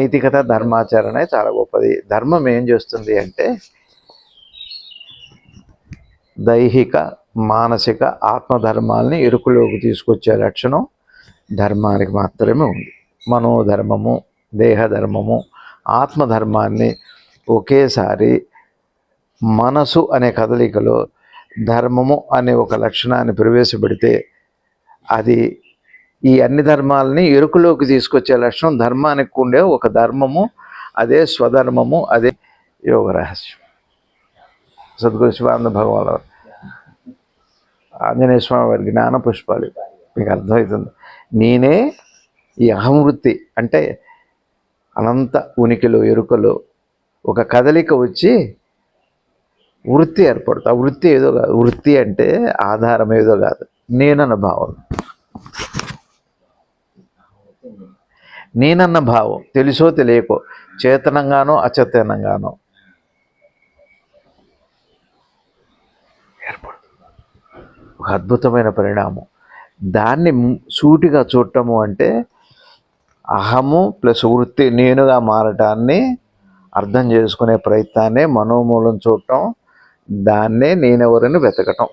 నైతికత ధర్మాచరణే చాలా గొప్పది. ధర్మం ఏం చేస్తుంది అంటే దైహిక మానసిక ఆత్మధర్మాల్ని ఇరుకులోకి తీసుకొచ్చే లక్షణం ధర్మానికి మాత్రమే ఉంది. మనోధర్మము దేహధర్మము ఆత్మధర్మాన్ని ఒకేసారి మనసు అనే కదలికలో ధర్మము అనే ఒక లక్షణాన్ని ప్రవేశపెడితే అది ఈ అన్ని ధర్మాలని ఎరుకులోకి తీసుకొచ్చే లక్షణం ధర్మానికి ఉండే ఒక ధర్మము అదే స్వధర్మము అదే యోగ రహస్యం. సద్గురు శివానంద భగవాన్ ఆంజనేయ స్వామి వారి జ్ఞాన పుష్పాలు. మీకు అర్థమవుతుంది. నేనే ఈ అహంవృత్తి అంటే అనంత ఉనికిలో ఎరుకలో ఒక కదలిక వచ్చి వృత్తి ఏర్పడుతుంది. ఆ వృత్తి ఏదో కాదు. వృత్తి అంటే ఆధారం ఏదో కాదు. నేనన్న భావన. నేనన్న భావం తెలుసో తెలియకో చేతనంగానో అచేతనంగానో. ఒక అద్భుతమైన పరిణామం. దాన్ని సూటిగా చూడటము అంటే అహము ప్లస్ వృత్తి నేనుగా మారటాన్ని అర్థం చేసుకునే ప్రయత్నాన్ని మనోమూలం చూడటం దాన్నే నేనెవరని వెతకటం.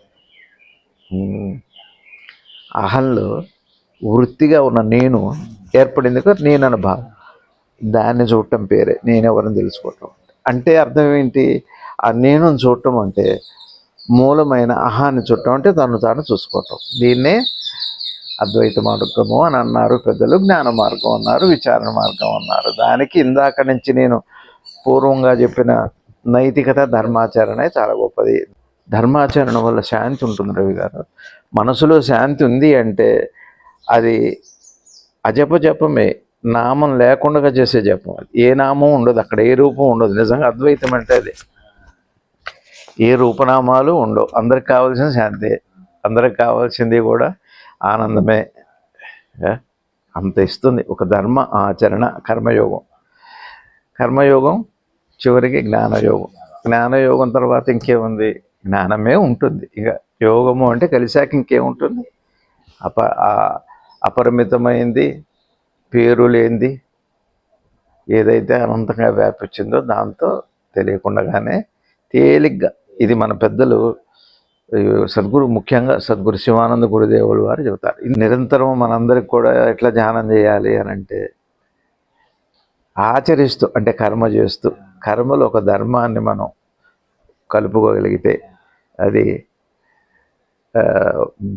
అహంలో వృత్తిగా ఉన్న నేను ఏర్పడేందుకు నేను నేనన్న దాన్ని చూడటం పేరే నేనెవరని తెలుసుకోవటం. అంటే అర్థం ఏంటి? ఆ నేను చూడటం అంటే మూలమైన అహాన్ని చూడటం అంటే తను తాను చూసుకోవటం. దీన్నే అద్వైత మార్గము అని అన్నారు పెద్దలు జ్ఞాన మార్గం అన్నారు విచారణ మార్గం అన్నారు. దానికి ఇందాక నుంచి నేను పూర్వంగా చెప్పిన నైతికత ధర్మాచరణ చాలా గొప్పది. ధర్మాచరణ వల్ల శాంతి ఉంటుంది రవి గారు. మనసులో శాంతి ఉంది అంటే అది అజప జపమే నామం లేకుండా చేసే జపం అది. ఏ నామం ఉండదు అక్కడ ఏ రూపం ఉండదు. నిజంగా అద్వైతం అంటే అది. ఏ రూపనామాలు ఉండవు. అందరికి కావాల్సిన శాంతి అందరికి కావాల్సింది కూడా ఆనందమే. అంత ఇస్తుంది. ఒక ధర్మ ఆచరణ కర్మయోగం. కర్మయోగం చివరికి జ్ఞానయోగం. జ్ఞానయోగం తర్వాత ఇంకేముంది? జ్ఞానమే ఉంటుంది. ఇక యోగము అంటే కలిశాక ఇంకేముంటుంది? అప అపరిమితమైంది పేరు లేనిది ఏదైతే అనంతంగా వ్యాపించిందో దాంతో తెలియకుండానే తేలిగ్గా ఇది మన పెద్దలు సద్గురు ముఖ్యంగా సద్గురు శివానంద గురుదేవులు వారు చెబుతారు. నిరంతరం మనందరికి కూడా ఎట్లా ధ్యానం చేయాలి అని అంటే ఆచరిస్తూ అంటే కర్మ చేస్తూ కర్మలో ఒక ధర్మాన్ని మనం కలుపుకోగలిగితే అది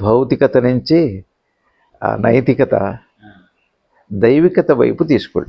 భౌతికత నుంచి ఆ నైతికత దైవికత వైపు తీసుకెళ్తుంది